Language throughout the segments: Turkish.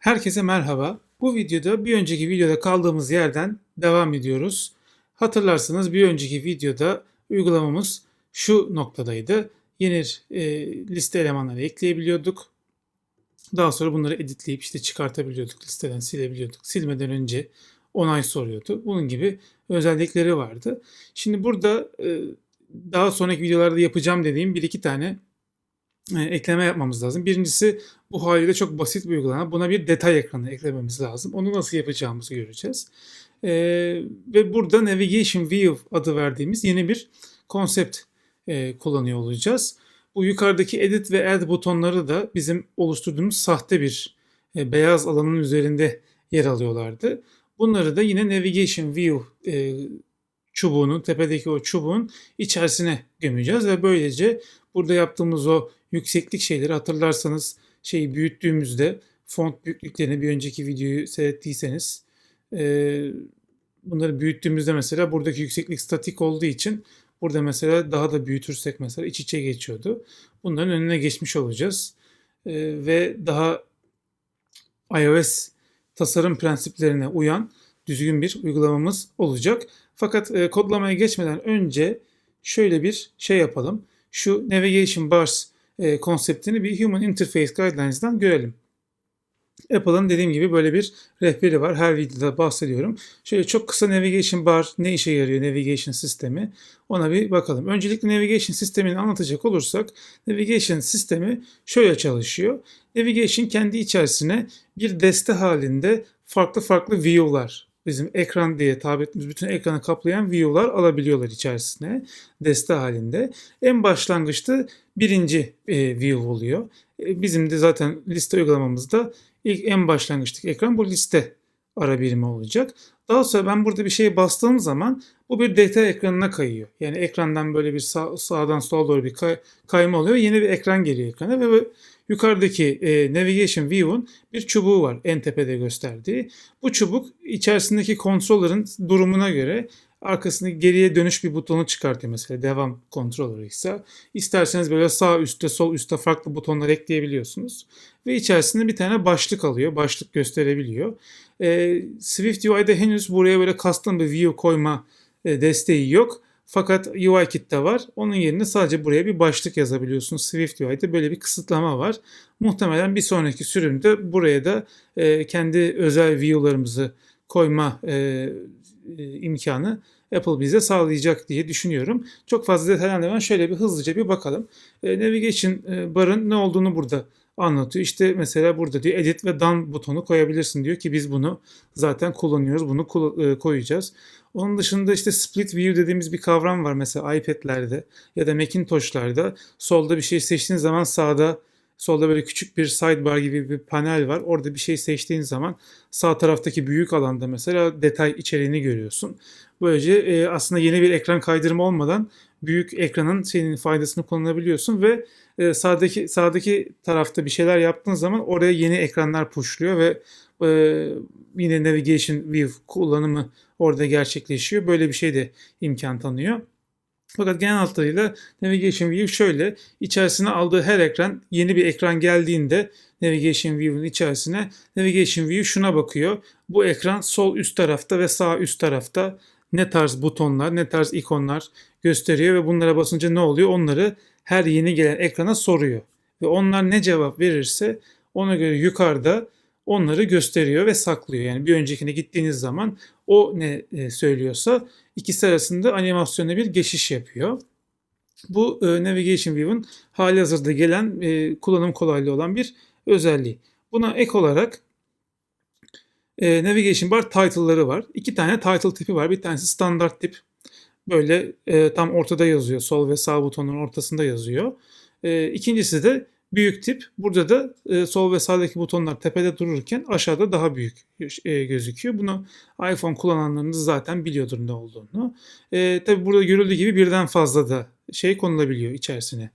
Herkese merhaba. Bu videoda bir önceki videoda kaldığımız yerden devam ediyoruz. Hatırlarsanız bir önceki videoda uygulamamız şu noktadaydı. Yeni e, liste elemanları ekleyebiliyorduk. Daha sonra bunları editleyip işte çıkartabiliyorduk, listeden silebiliyorduk. Silmeden önce onay soruyordu. Bunun gibi özellikleri vardı. Şimdi burada e, daha sonraki videolarda yapacağım dediğim bir iki tane ekleme yapmamız lazım. Birincisi bu haliyle çok basit bir uygulama. Buna bir detay ekranı eklememiz lazım. Onu nasıl yapacağımızı göreceğiz. E, ve burada Navigation View adı verdiğimiz yeni bir konsept e, kullanıyor olacağız. Bu yukarıdaki Edit ve Add butonları da bizim oluşturduğumuz sahte bir e, beyaz alanın üzerinde yer alıyorlardı. Bunları da yine Navigation View e, çubuğunun, tepedeki o çubuğun içerisine gömeceğiz ve böylece burada yaptığımız o yükseklik şeyleri hatırlarsanız şeyi büyüttüğümüzde font büyüklüklerini bir önceki videoyu seyrettiyseniz e, bunları büyüttüğümüzde mesela buradaki yükseklik statik olduğu için burada mesela daha da büyütürsek mesela iç içe geçiyordu. Bunların önüne geçmiş olacağız. E, ve daha iOS tasarım prensiplerine uyan düzgün bir uygulamamız olacak. Fakat e, kodlamaya geçmeden önce şöyle bir şey yapalım. Şu Navigation Bars e, konseptini bir Human Interface Guidelines'dan görelim. Apple'ın dediğim gibi böyle bir rehberi var. Her videoda bahsediyorum. Şöyle çok kısa Navigation Bar ne işe yarıyor Navigation sistemi ona bir bakalım. Öncelikle Navigation sistemini anlatacak olursak Navigation sistemi şöyle çalışıyor. Navigation kendi içerisine bir deste halinde farklı farklı view'lar bizim ekran diye tabir ettiğimiz bütün ekranı kaplayan view'lar alabiliyorlar içerisine deste halinde. En başlangıçta birinci e, view oluyor. E, bizim de zaten liste uygulamamızda ilk en başlangıçtaki ekran bu liste ara birimi olacak. Daha sonra ben burada bir şeye bastığım zaman bu bir data ekranına kayıyor. Yani ekrandan böyle bir sağ, sağdan sola doğru bir kay, kayma oluyor. Yeni bir ekran geliyor ekrana ve yukarıdaki e, Navigation View'un bir çubuğu var en tepede gösterdiği. Bu çubuk içerisindeki controller'ın durumuna göre arkasında geriye dönüş bir butonu çıkartıyor mesela devam controller ise. İsterseniz böyle sağ üstte sol üstte farklı butonlar ekleyebiliyorsunuz. Ve içerisinde bir tane başlık alıyor. Başlık gösterebiliyor. E, Swift UI'de henüz buraya böyle custom bir view koyma e, desteği yok. Fakat UIKit'te var. Onun yerine sadece buraya bir başlık yazabiliyorsunuz. Swift UI'de böyle bir kısıtlama var. Muhtemelen bir sonraki sürümde buraya da e, kendi özel view'larımızı koyma e, e, imkanı Apple bize sağlayacak diye düşünüyorum. Çok fazla detaylandırmadan şöyle bir hızlıca bir bakalım. E, Navigation e, barın ne olduğunu burada anlatıyor. İşte mesela burada diyor edit ve done butonu koyabilirsin diyor ki biz bunu zaten kullanıyoruz. Bunu koyacağız. Onun dışında işte split view dediğimiz bir kavram var mesela iPad'lerde ya da Macintosh'larda. Solda bir şey seçtiğin zaman sağda solda böyle küçük bir sidebar gibi bir panel var. Orada bir şey seçtiğin zaman sağ taraftaki büyük alanda mesela detay içeriğini görüyorsun. Böylece e, aslında yeni bir ekran kaydırma olmadan büyük ekranın senin faydasını kullanabiliyorsun ve e, sağdaki sağdaki tarafta bir şeyler yaptığın zaman oraya yeni ekranlar pushluyor ve e, yine navigation view kullanımı orada gerçekleşiyor. Böyle bir şey de imkan tanıyor. Fakat genel hatlarıyla Navigation View şöyle. içerisine aldığı her ekran yeni bir ekran geldiğinde Navigation View'un içerisine Navigation View şuna bakıyor. Bu ekran sol üst tarafta ve sağ üst tarafta ne tarz butonlar, ne tarz ikonlar gösteriyor ve bunlara basınca ne oluyor? Onları her yeni gelen ekrana soruyor. Ve onlar ne cevap verirse ona göre yukarıda onları gösteriyor ve saklıyor. Yani bir öncekine gittiğiniz zaman o ne e, söylüyorsa ikisi arasında animasyonda bir geçiş yapıyor. Bu e, Navigation View'un hali hazırda gelen e, kullanım kolaylığı olan bir özelliği. Buna ek olarak e, Navigation Bar title'ları var. İki tane title tipi var. Bir tanesi standart tip. Böyle e, tam ortada yazıyor. Sol ve sağ butonun ortasında yazıyor. E, ikincisi de büyük tip. Burada da e, sol ve sağdaki butonlar tepede dururken aşağıda daha büyük e, gözüküyor. Bunu iPhone kullananlarınız zaten biliyordur ne olduğunu. E, Tabi burada görüldüğü gibi birden fazla da şey konulabiliyor içerisine.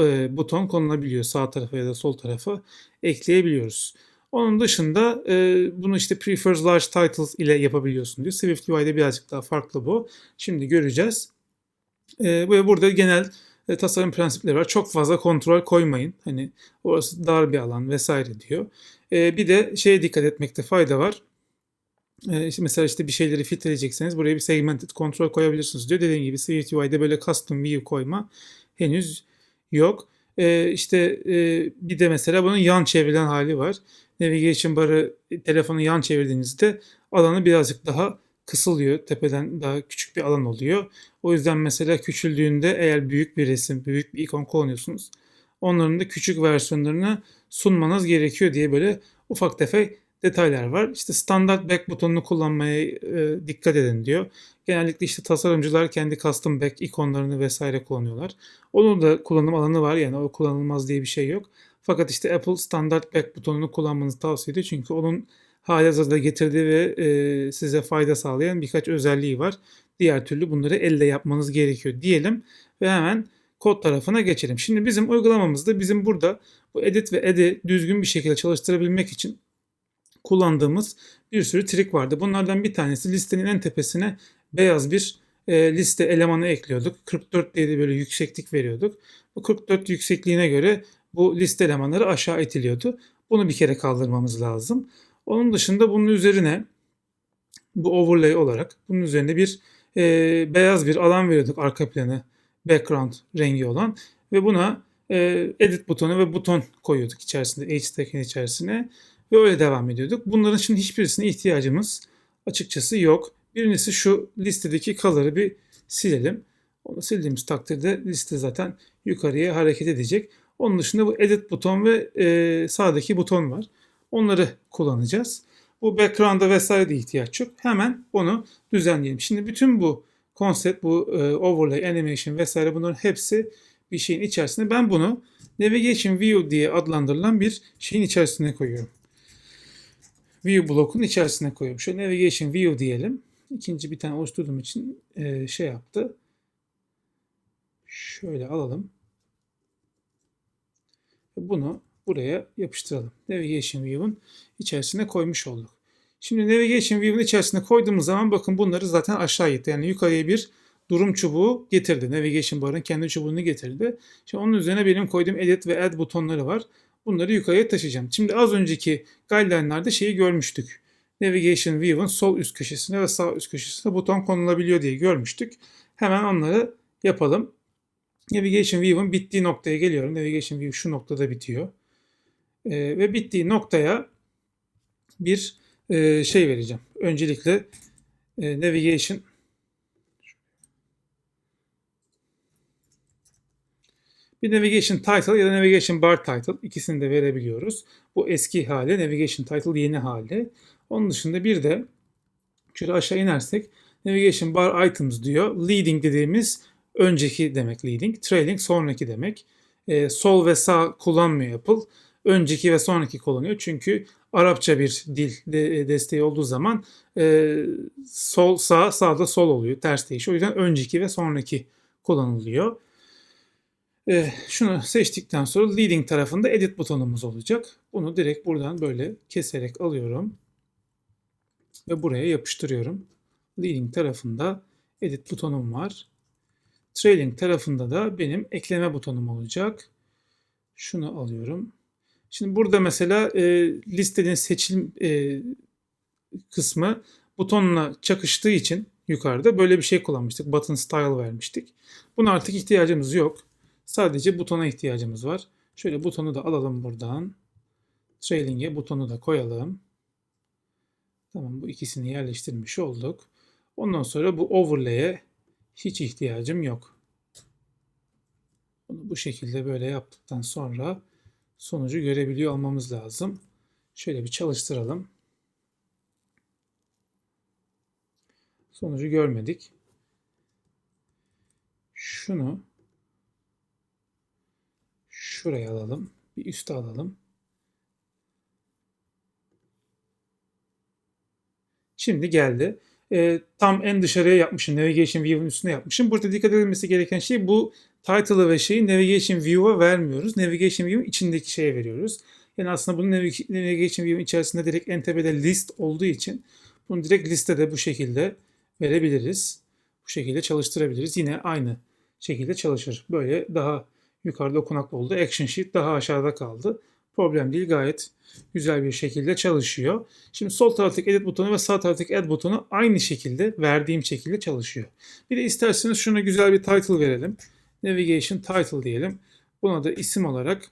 E, buton konulabiliyor sağ tarafa ya da sol tarafa ekleyebiliyoruz. Onun dışında e, bunu işte prefers large titles ile yapabiliyorsun diyor. Swift UI'de birazcık daha farklı bu. Şimdi göreceğiz. E, ve burada genel e, tasarım prensipleri var. Çok fazla kontrol koymayın. Hani orası dar bir alan vesaire diyor. E, bir de şeye dikkat etmekte fayda var. E, işte mesela işte bir şeyleri filtreleyecekseniz buraya bir segmented control koyabilirsiniz diyor. Dediğim gibi Swift UI'de böyle custom view koyma henüz yok. E, işte e, bir de mesela bunun yan çevrilen hali var. Navigation barı telefonu yan çevirdiğinizde alanı birazcık daha kısılıyor. Tepeden daha küçük bir alan oluyor. O yüzden mesela küçüldüğünde eğer büyük bir resim, büyük bir ikon kullanıyorsunuz. Onların da küçük versiyonlarını sunmanız gerekiyor diye böyle ufak tefek detaylar var. İşte standart back butonunu kullanmaya e, dikkat edin diyor. Genellikle işte tasarımcılar kendi custom back ikonlarını vesaire kullanıyorlar. Onun da kullanım alanı var yani o kullanılmaz diye bir şey yok. Fakat işte Apple standart back butonunu kullanmanızı tavsiye ediyor. Çünkü onun halihazırda getirdiği ve e, size fayda sağlayan birkaç özelliği var. Diğer türlü bunları elle yapmanız gerekiyor diyelim ve hemen kod tarafına geçelim. Şimdi bizim uygulamamızda bizim burada bu edit ve ed'i düzgün bir şekilde çalıştırabilmek için kullandığımız bir sürü trik vardı. Bunlardan bir tanesi listenin en tepesine beyaz bir e, liste elemanı ekliyorduk. 44 diye de böyle yükseklik veriyorduk. Bu 44 yüksekliğine göre bu liste elemanları aşağı itiliyordu. Bunu bir kere kaldırmamız lazım. Onun dışında bunun üzerine bu overlay olarak bunun üzerine bir e, beyaz bir alan veriyorduk arka planı background rengi olan ve buna e, edit butonu ve buton koyuyorduk içerisinde H içerisine ve öyle devam ediyorduk. Bunların şimdi hiçbirisine ihtiyacımız açıkçası yok. Birincisi şu listedeki color'ı bir silelim. Onu sildiğimiz takdirde liste zaten yukarıya hareket edecek. Onun dışında bu edit buton ve e, sağdaki buton var. Onları kullanacağız. Bu background'a vesaire de ihtiyaç yok. Hemen onu düzenleyelim. Şimdi bütün bu konsept, bu e, overlay, animation vesaire bunların hepsi bir şeyin içerisinde. Ben bunu navigation view diye adlandırılan bir şeyin içerisine koyuyorum. View blokun içerisine koyuyorum. Şöyle navigation view diyelim. İkinci bir tane oluşturduğum için e, şey yaptı. Şöyle alalım. Bunu buraya yapıştıralım. Navigation View'un içerisine koymuş olduk. Şimdi Navigation View'un içerisine koyduğumuz zaman bakın bunları zaten aşağı itti. Yani yukarıya bir durum çubuğu getirdi. Navigation bar'ın kendi çubuğunu getirdi. Şimdi onun üzerine benim koyduğum edit ve add butonları var. Bunları yukarıya taşıyacağım. Şimdi az önceki guideline'larda şeyi görmüştük. Navigation View'un sol üst köşesine ve sağ üst köşesine buton konulabiliyor diye görmüştük. Hemen onları yapalım. Navigation View'un bittiği noktaya geliyorum. Navigation View şu noktada bitiyor. Ee, ve bittiği noktaya bir e, şey vereceğim. Öncelikle e, Navigation bir Navigation Title ya da Navigation Bar Title ikisini de verebiliyoruz. Bu eski hali, Navigation Title yeni hali. Onun dışında bir de şöyle aşağı inersek Navigation Bar Items diyor. Leading dediğimiz önceki demek leading. Trailing sonraki demek. E, sol ve sağ kullanmıyor Apple. Önceki ve sonraki kullanıyor. Çünkü Arapça bir dil de, desteği olduğu zaman e, sol sağ sağda sol oluyor. Ters değişiyor. O yüzden önceki ve sonraki kullanılıyor. E, şunu seçtikten sonra leading tarafında edit butonumuz olacak. Bunu direkt buradan böyle keserek alıyorum. Ve buraya yapıştırıyorum. Leading tarafında edit butonum var. Trailing tarafında da benim ekleme butonum olacak. Şunu alıyorum. Şimdi burada mesela e, listenin seçilim e, kısmı butonla çakıştığı için yukarıda böyle bir şey kullanmıştık. Button style vermiştik. Buna artık ihtiyacımız yok. Sadece butona ihtiyacımız var. Şöyle butonu da alalım buradan. Trailing'e butonu da koyalım. Tamam bu ikisini yerleştirmiş olduk. Ondan sonra bu overlay'e hiç ihtiyacım yok. Bunu bu şekilde böyle yaptıktan sonra sonucu görebiliyor olmamız lazım. Şöyle bir çalıştıralım. Sonucu görmedik. Şunu şuraya alalım. Bir üste alalım. Şimdi geldi e, tam en dışarıya yapmışım. Navigation View'un üstüne yapmışım. Burada dikkat edilmesi gereken şey bu title'ı ve şeyi Navigation View'a vermiyoruz. Navigation View'un içindeki şeye veriyoruz. Yani aslında bunu Navigation View'un içerisinde direkt en tepede list olduğu için bunu direkt listede bu şekilde verebiliriz. Bu şekilde çalıştırabiliriz. Yine aynı şekilde çalışır. Böyle daha yukarıda okunaklı oldu. Action Sheet daha aşağıda kaldı. Problem değil gayet güzel bir şekilde çalışıyor. Şimdi sol taraftaki edit butonu ve sağ taraftaki add butonu aynı şekilde verdiğim şekilde çalışıyor. Bir de isterseniz şuna güzel bir title verelim. Navigation title diyelim. Buna da isim olarak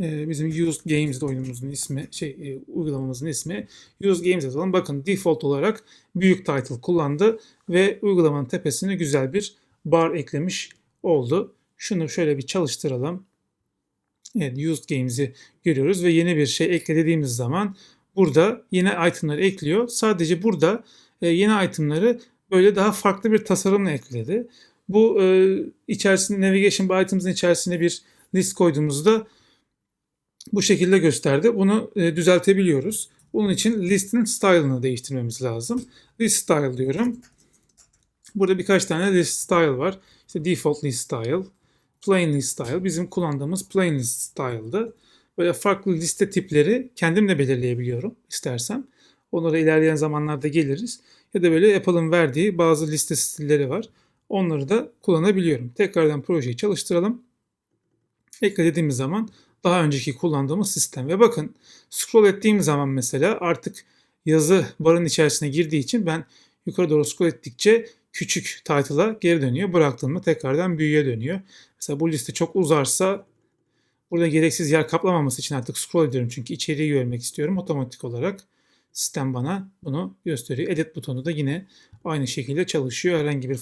e, bizim Used Games oyunumuzun ismi, şey e, uygulamamızın ismi Used Games yazalım. Bakın default olarak büyük title kullandı ve uygulamanın tepesine güzel bir bar eklemiş oldu. Şunu şöyle bir çalıştıralım. Evet, Used Games'i görüyoruz ve yeni bir şey ekle dediğimiz zaman burada yeni itemları ekliyor. Sadece burada e, yeni itemları böyle daha farklı bir tasarımla ekledi. Bu e, içerisinde navigation by içerisine bir list koyduğumuzda bu şekilde gösterdi. Bunu e, düzeltebiliyoruz. Bunun için listin style'ını değiştirmemiz lazım. List style diyorum. Burada birkaç tane list style var. İşte default list style, plain list style. Bizim kullandığımız plain list style'dı. Böyle farklı liste tipleri kendim de belirleyebiliyorum istersem. Onlara ilerleyen zamanlarda geliriz. Ya da böyle Apple'ın verdiği bazı liste stilleri var. Onları da kullanabiliyorum. Tekrardan projeyi çalıştıralım. Ekle dediğimiz zaman daha önceki kullandığımız sistem. Ve bakın scroll ettiğim zaman mesela artık yazı barın içerisine girdiği için ben yukarı doğru scroll ettikçe küçük title'a geri dönüyor. Bıraktığımda tekrardan büyüye dönüyor. Mesela bu liste çok uzarsa burada gereksiz yer kaplamaması için artık scroll ediyorum. Çünkü içeriği görmek istiyorum. Otomatik olarak sistem bana bunu gösteriyor. Edit butonu da yine aynı şekilde çalışıyor. Herhangi bir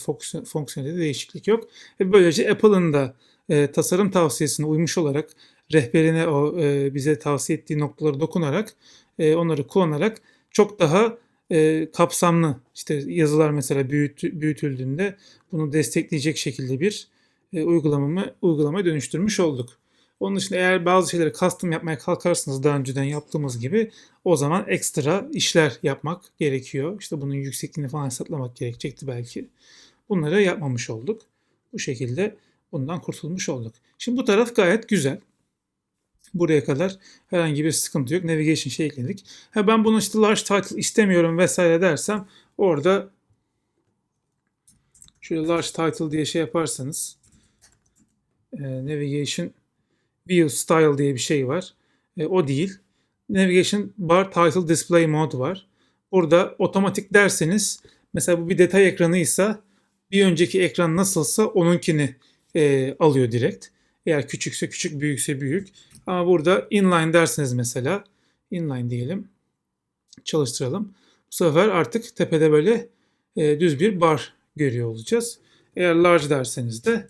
fonksiyonelde değişiklik yok. Ve böylece Apple'ın da e, tasarım tavsiyesine uymuş olarak rehberine o e, bize tavsiye ettiği noktaları dokunarak e, onları kullanarak çok daha e, kapsamlı işte yazılar mesela büyüt, büyütüldüğünde bunu destekleyecek şekilde bir e, uygulamamı uygulamaya dönüştürmüş olduk. Onun dışında eğer bazı şeyleri custom yapmaya kalkarsanız daha önceden yaptığımız gibi o zaman ekstra işler yapmak gerekiyor. İşte bunun yüksekliğini falan hesaplamak gerekecekti belki. Bunları yapmamış olduk. Bu şekilde bundan kurtulmuş olduk. Şimdi bu taraf gayet güzel. Buraya kadar herhangi bir sıkıntı yok. Navigation şey ekledik. Ha ben bunu işte large title istemiyorum vesaire dersem orada şöyle large title diye şey yaparsanız e, navigation view style diye bir şey var. E, o değil. Navigation bar title display mode var. Burada otomatik derseniz mesela bu bir detay ekranıysa bir önceki ekran nasılsa onunkini e, alıyor direkt. Eğer küçükse küçük, büyükse büyük. Ama burada inline derseniz mesela inline diyelim. Çalıştıralım. Bu sefer artık tepede böyle e, düz bir bar görüyor olacağız. Eğer large derseniz de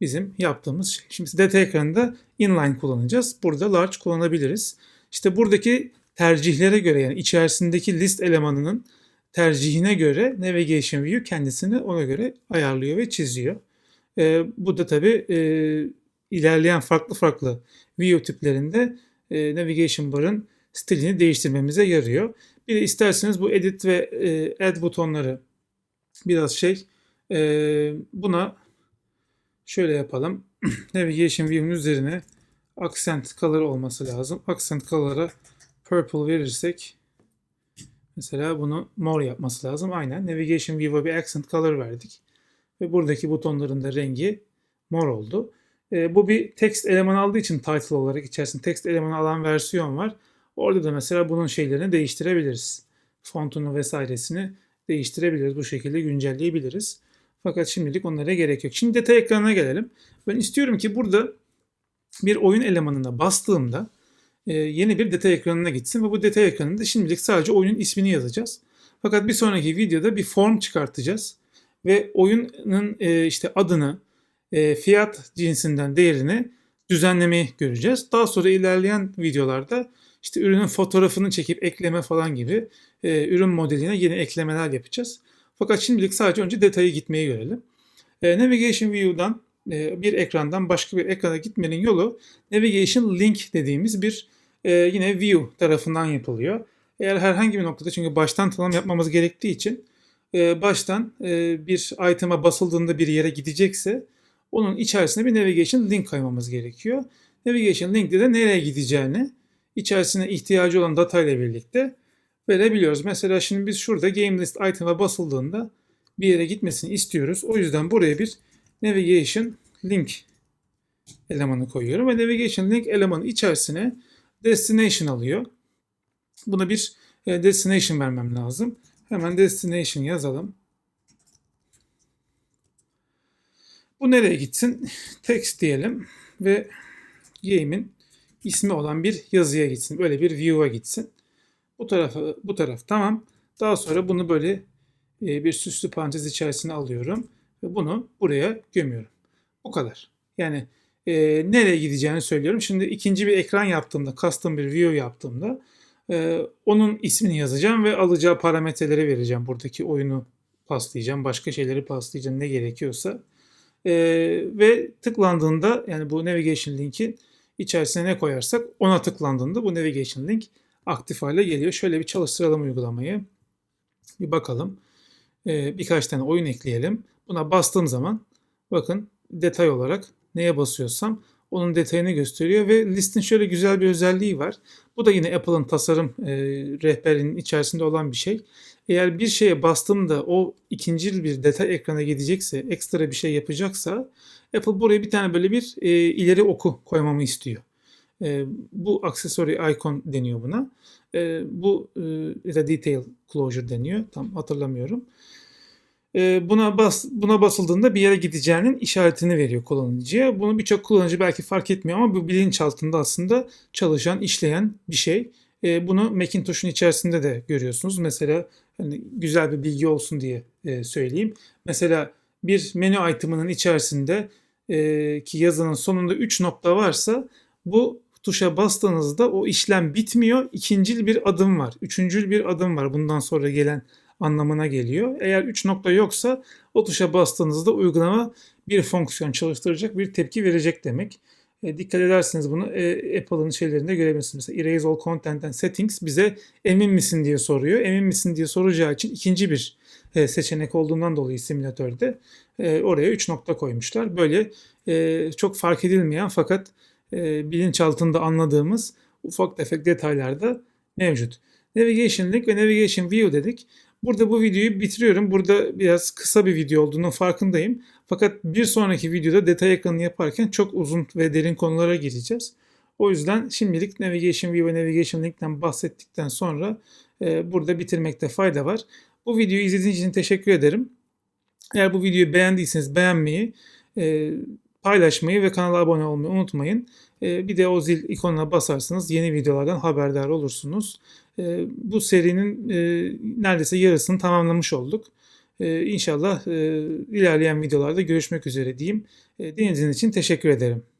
bizim yaptığımız şey. Şimdi data ekranında inline kullanacağız. Burada large kullanabiliriz. İşte buradaki tercihlere göre yani içerisindeki list elemanının tercihine göre Navigation View kendisini ona göre ayarlıyor ve çiziyor. E, bu da tabii e, ilerleyen farklı farklı view tiplerinde e, navigation bar'ın stilini değiştirmemize yarıyor. Bir de isterseniz bu edit ve e, add butonları biraz şey e, buna şöyle yapalım. navigation view'un üzerine accent color olması lazım. Accent color'a purple verirsek mesela bunu mor yapması lazım. Aynen navigation view'a bir accent color verdik. Ve buradaki butonların da rengi mor oldu. E, bu bir text elemanı aldığı için title olarak içerisinde text elemanı alan versiyon var. Orada da mesela bunun şeylerini değiştirebiliriz. Fontunu vesairesini değiştirebiliriz. Bu şekilde güncelleyebiliriz. Fakat şimdilik onlara gerek yok. Şimdi detay ekranına gelelim. Ben istiyorum ki burada bir oyun elemanına bastığımda e, yeni bir detay ekranına gitsin ve bu detay ekranında şimdilik sadece oyunun ismini yazacağız. Fakat bir sonraki videoda bir form çıkartacağız ve oyunun e, işte adını, e, fiyat cinsinden değerini düzenlemeyi göreceğiz. Daha sonra ilerleyen videolarda işte ürünün fotoğrafını çekip ekleme falan gibi e, ürün modeline yeni eklemeler yapacağız. Fakat şimdilik sadece önce detayı gitmeyi görelim. E, Navigation View'dan e, bir ekrandan başka bir ekrana gitmenin yolu Navigation Link dediğimiz bir e, yine View tarafından yapılıyor. Eğer herhangi bir noktada çünkü baştan tanım yapmamız gerektiği için e, baştan e, bir item'a basıldığında bir yere gidecekse onun içerisine bir navigation link koymamız gerekiyor. Navigation link'te de nereye gideceğini içerisine ihtiyacı olan data ile birlikte verebiliyoruz. Mesela şimdi biz şurada game list item'a basıldığında bir yere gitmesini istiyoruz. O yüzden buraya bir navigation link elemanı koyuyorum ve navigation link elemanı içerisine destination alıyor. Buna bir e, destination vermem lazım. Hemen destination yazalım. Bu nereye gitsin? Text diyelim ve game'in ismi olan bir yazıya gitsin. Böyle bir view'a gitsin. Bu tarafa bu taraf tamam. Daha sonra bunu böyle e, bir süslü parantez içerisine alıyorum ve bunu buraya gömüyorum. Bu kadar. Yani e, nereye gideceğini söylüyorum. Şimdi ikinci bir ekran yaptığımda, custom bir view yaptığımda e, onun ismini yazacağım ve alacağı parametreleri vereceğim. Buradaki oyunu paslayacağım, başka şeyleri paslayacağım ne gerekiyorsa. E, ve tıklandığında yani bu navigation linkin içerisine ne koyarsak ona tıklandığında bu navigation link aktif hale geliyor. Şöyle bir çalıştıralım uygulamayı. Bir bakalım. Ee, birkaç tane oyun ekleyelim. Buna bastığım zaman bakın detay olarak neye basıyorsam onun detayını gösteriyor ve listin şöyle güzel bir özelliği var. Bu da yine Apple'ın tasarım e, rehberinin içerisinde olan bir şey. Eğer bir şeye bastığımda o ikinci bir detay ekrana gidecekse, ekstra bir şey yapacaksa Apple buraya bir tane böyle bir e, ileri oku koymamı istiyor. E, bu accessory icon deniyor buna. E, bu e, da detail closure deniyor. Tam hatırlamıyorum. E, buna bas buna basıldığında bir yere gideceğinin işaretini veriyor kullanıcıya. Bunu birçok kullanıcı belki fark etmiyor ama bu bilinçaltında aslında çalışan, işleyen bir şey. E, bunu Macintosh'un içerisinde de görüyorsunuz. Mesela hani güzel bir bilgi olsun diye e, söyleyeyim. Mesela bir menü item'ının içerisinde e, ki yazının sonunda 3 nokta varsa bu tuşa bastığınızda o işlem bitmiyor. İkincil bir adım var. Üçüncül bir adım var. Bundan sonra gelen anlamına geliyor. Eğer 3 nokta yoksa o tuşa bastığınızda uygulama bir fonksiyon çalıştıracak, bir tepki verecek demek. E, dikkat ederseniz bunu e, Apple'ın şeylerinde görebilirsiniz. Mesela Erase All Content and Settings bize emin misin diye soruyor. Emin misin diye soracağı için ikinci bir e, seçenek olduğundan dolayı simülatörde e, oraya 3 nokta koymuşlar. Böyle e, çok fark edilmeyen fakat e, bilinçaltında anladığımız ufak tefek detaylar da mevcut. Navigation Link ve Navigation View dedik. Burada bu videoyu bitiriyorum. Burada biraz kısa bir video olduğunun farkındayım. Fakat bir sonraki videoda detay ekranı yaparken çok uzun ve derin konulara gireceğiz. O yüzden şimdilik Navigation View ve Navigation Link'ten bahsettikten sonra e, burada bitirmekte fayda var. Bu videoyu izlediğiniz için teşekkür ederim. Eğer bu videoyu beğendiyseniz beğenmeyi, e, paylaşmayı ve kanala abone olmayı unutmayın. E, bir de o zil ikonuna basarsanız yeni videolardan haberdar olursunuz. E, bu serinin e, neredeyse yarısını tamamlamış olduk. İnşallah ilerleyen videolarda görüşmek üzere diyeyim. Dinlediğiniz için teşekkür ederim.